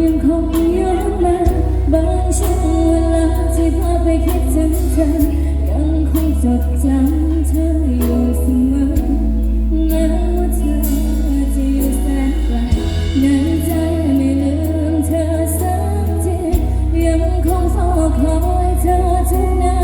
ยังคงย้อนมาบางช่วงเวลาที่พาไปคิดถึงเธอ ยังคงจดจำเธออยู่เสมอแม้ว่าเธอจะอยู่แสนไกลในใจไม่ลืมเธอสักทียังคงเฝ้าคอยเธอทุกนา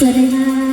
สวัสดีค่ะ